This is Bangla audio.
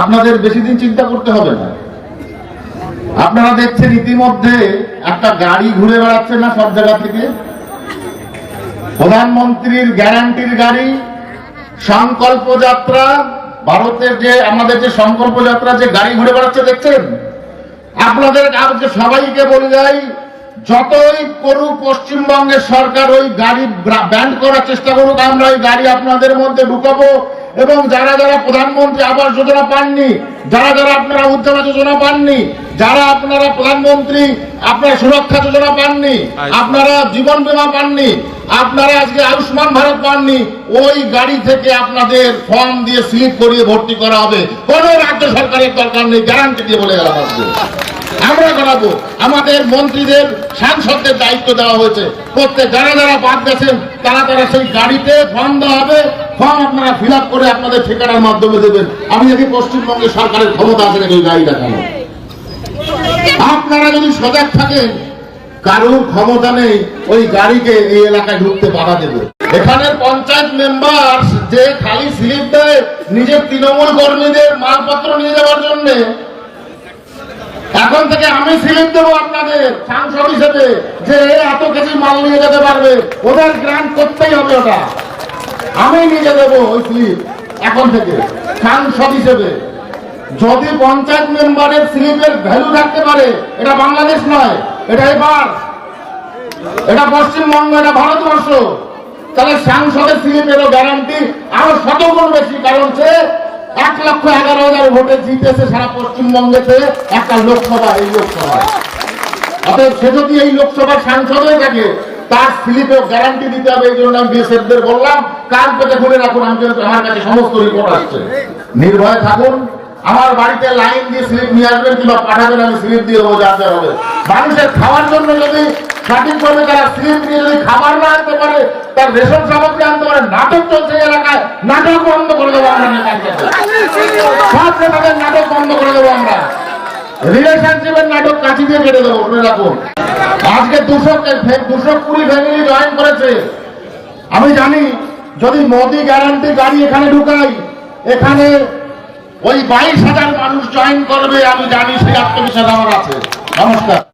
আপনাদের বেশি দিন চিন্তা করতে হবে না। আপনারা দেখছেন ইতিমধ্যে একটা গাড়ি ঘুরে বেড়াচ্ছে না সব জায়গা থেকে? প্রধানমন্ত্রীর গ্যারান্টির গাড়ি, সংকল্প যাত্রা, ভারতের যে, আমাদের যে সংকল্প যাত্রা, যে গাড়ি ঘুরে বেড়াচ্ছে, দেখছেন? আপনাদের সবাইকে বলে যাই, যতই করুক পশ্চিমবঙ্গের সরকার ওই গাড়ি ব্যান্ড করার চেষ্টা করুক, আমরা ওই গাড়ি আপনাদের মধ্যে ঢুকাবো। এবং যারা যারা প্রধানমন্ত্রী আবাস যোজনা পাননি যারা যারা আপনারা উজ্জ্বলা যোজনা পাননি যারা আপনারা প্রধানমন্ত্রী আপনারা সুরক্ষা যোজনা পাননি আপনারা জীবন বীমা পাননি আপনারা আজকে আয়ুষ্মান ভারত পাননি ওই গাড়ি থেকে আপনাদের ফর্ম দিয়ে স্লিপ করিয়ে ভর্তি করা হবে। কোন রাজ্য সরকারের দরকার নেই গ্যারান্টি দিয়ে বলে গেলাম আজকে। আমরা করাবো আমাদের মন্ত্রীদের সাংসদদের দায়িত্ব দেওয়া হয়েছে। প্রত্যেক যারা যারা বাদ গেছেন তারা তারা সেই গাড়িতে ফর্ম দেওয়া হবে ফর্ম আপনারা ফিল করে আপনাদের ঠিকানার মাধ্যমে দেবেন। আমি দেখি পশ্চিমবঙ্গের সরকারের ক্ষমতা আছে নাকি গাড়ি দেখানো? আপনারা যদি সজাগ থাকেন, কারোর ক্ষমতা নেই, ওই গাড়িকে এই এলাকায় ঢুকতে বাধা দেবে। এখানের পঞ্চায়েত মেম্বার যে খালি স্লিপ দেয়, নিজের তৃণমূল কর্মীদের মালপত্র নিয়ে যাওয়ার জন্যে। এখন থেকে আমি স্লিপ দেবো আপনাদের, সাংসদ হিসেবে, যে এত কেজি মাল নিয়ে যেতে পারবে। ওদের গ্রান্ট করতেই হবে ওটা। আমি নিয়ে দেবো ওই স্লিপ এখন থেকে। সাংসদ হিসেবে। যদি পঞ্চায়েত মেম্বারের স্লিপের ভ্যালু থাকতে পারে, এটা বাংলাদেশ নয়, এটা এবার। এটা পশ্চিমবঙ্গ, এটা ভারতবর্ষ। তাহলে সাংসদের স্লিপেরও গ্যারান্টি আরও শতগুণ বেশি, কারণ সে এক লক্ষ এগারো হাজার ভোটে জিতেছে সারা পশ্চিমবঙ্গেতে একটা লোকসভা, এই লোকসভা। অতএব সে যদি এই লোকসভার সাংসদ হয়ে থাকে তার স্লিপে গ্যারান্টি দিতে হবে, এই জন্য আমি বিএসএফদের বললাম কাজ পেতে খুলে রাখুন, আমি যেহেতু আমার কাছে সমস্ত রিপোর্ট আসছে। নির্ভয় থাকুন, আমার বাড়িতে লাইন দিয়ে স্লিপ নিয়ে আসবেন কিংবা পাঠাবেন, আমি স্লিপ দিয়ে দেবো যা যা হবে। মানুষের খাওয়ার জন্য যদি সঠিকভাবে তারা স্লিপ নিয়ে যদি খাবার না আনতে পারে, তার রেশন সামগ্রী আনতে পারে, নাটক চলছে এলাকায়, নাটক বন্ধ করে দেবো আমরা নেতার সব নেতাদের নাটক বন্ধ করে দেবো আমরা। রিলেশনশিপের নাটক কাছি দিয়ে কেটে দেবো শুনে রাখুন। আজকে দুশো দুশো কুড়ি ফ্যামিলি জয়েন করেছে। আমি জানি, যদি মোদি গ্যারান্টি গাড়ি এখানে ঢুকাই, এখানে ওই বাইশ হাজার মানুষ জয়েন করবে, আমি জানি সেই আত্মবিশ্বাস আমার আছে। নমস্কার।